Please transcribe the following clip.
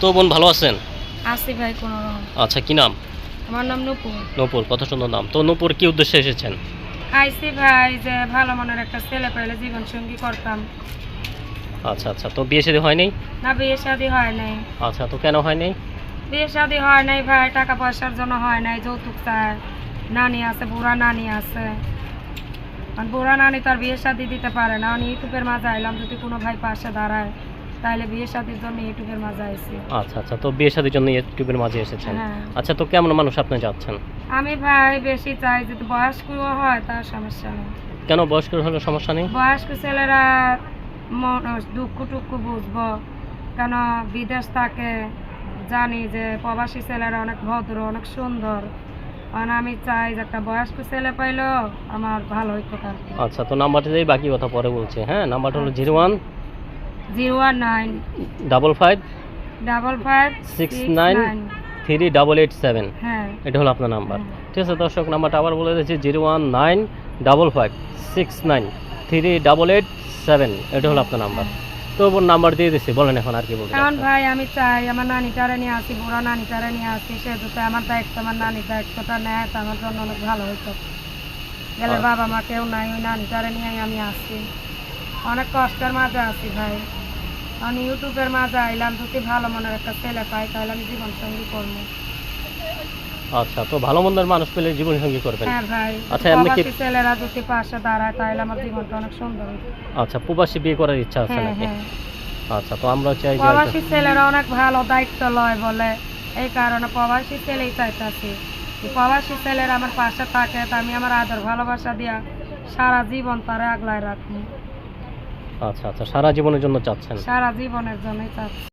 তো বোন ভালো আছেন? আসি ভাই কোনো রকম। আচ্ছা কি নাম? আমার নাম নুপুর। নূপুর কত সুন্দর নাম। তো নূপুর কি উদ্দেশ্যে এসেছেন? আইসি ভাই যে ভালো মনের একটা ছেলে পেলে জীবন সঙ্গী করতাম। আচ্ছা আচ্ছা তো বিয়ে শাদী হয়নি না বিয়ে শাদি হয় নাই। আচ্ছা তো কেন হয়নি বিয়ে শাদি হয় নাই ভাই টাকা পয়সার জন্য হয় নাই যৌতুক চায় নানি আছে বুড়া নানি আছে। আর বুড়া নানি তার বিয়ে শাদি দিতে পারে না। আমি ইউটিউবের মাঝে আইলাম যদি কোনো ভাই পাশে দাঁড়ায়। তাহলে বিয়ে শাদির জন্য ইউটিউবের মাঝে আইসি আচ্ছা আচ্ছা। তো বিয়ে শাদীর জন্য ইউটিউবের মাঝে এসেছেন। হ্যাঁ। আচ্ছা তো কেমন মানুষ আপনি যাচ্ছেন? আমি ভাই বেশি চাই যদি বয়স্কও হয় তার সমস্যা নেই। কেন বয়স্ক হলে সমস্যা নেই? বয়স্ক ছেলেরা মন দুঃখ টুক্ষ বুঝব। কেন বিদেশ থাকে জানি যে প্রবাসী ছেলেরা অনেক ভদ্র অনেক সুন্দর। কারণ আমি চাই যে একটা বয়স্ক ছেলে পাইলো আমার ভালো হইতো আর আচ্ছা তো নাম্বারটা দিয়ে বাকি কথা পরে বলছি হ্যাঁ? নাম্বারটা হলো zero one zero nine double five double five Six nine three double eight seven হ্যাঁ। এটা হলো আপনার নাম্বার হ্যাঁ। ঠিক আছে দর্শক নাম্বারটা আবার বলে দিচ্ছি zero one nine double five six nine three double eight seven এটা হলো আপনার নাম্বার তো ওর নাম্বার দিয়ে দিচ্ছি বলেন এখন আর কি এখন চাচ্ছেন? ভাই আমি চাই আমার নানিটারে নিয়ে আসি বুড়া নানিটারে নিয়ে আসি সে যাতে আমার দায়িত্ব আমার নানির দায়িত্বটা নেয় তো আমার জন্য অনেক ভালো হইতো। গেলে আচ্ছা। বাবা মা কেউ নাই ওই নানিটারে নিয়ে আমি আসি। অনেক কষ্টের মাঝে আছি ভাই। আমি ইউটিউবের মাঝে আইলাম যদি ভালো মনের একটা ছেলে পাই তাহলে আমি জীবন সঙ্গী করব। আচ্ছা তো ভালো মন্দের মানুষ পেলে জীবন সঙ্গী করবেন। হ্যাঁ ভাই আচ্ছা, এমনি কি- ছেলেরা যদি পাশে দাঁড়ায় তাহলে আমার জীবনটা অনেক সুন্দর আচ্ছা প্রবাসী বিয়ে করার ইচ্ছা আছে হ্যাঁ নাকি? হ্যাঁ। আচ্ছা তো আমরা চাই যে প্রবাসী ছেলেরা অনেক ভালো দায়িত্ব লয় বলে এই কারণে প্রবাসী ছেলেই চাইতেছি। প্রবাসী ছেলেরা আমার পাশে থাকে তা আমি আমার আদর ভালোবাসা দিয়া সারা জীবন তারে আগলায় রাখব। আচ্ছা আচ্ছা সারা জীবনের জন্য চাচ্ছেন? সারা জীবনের জন্যই চাচ্ছি।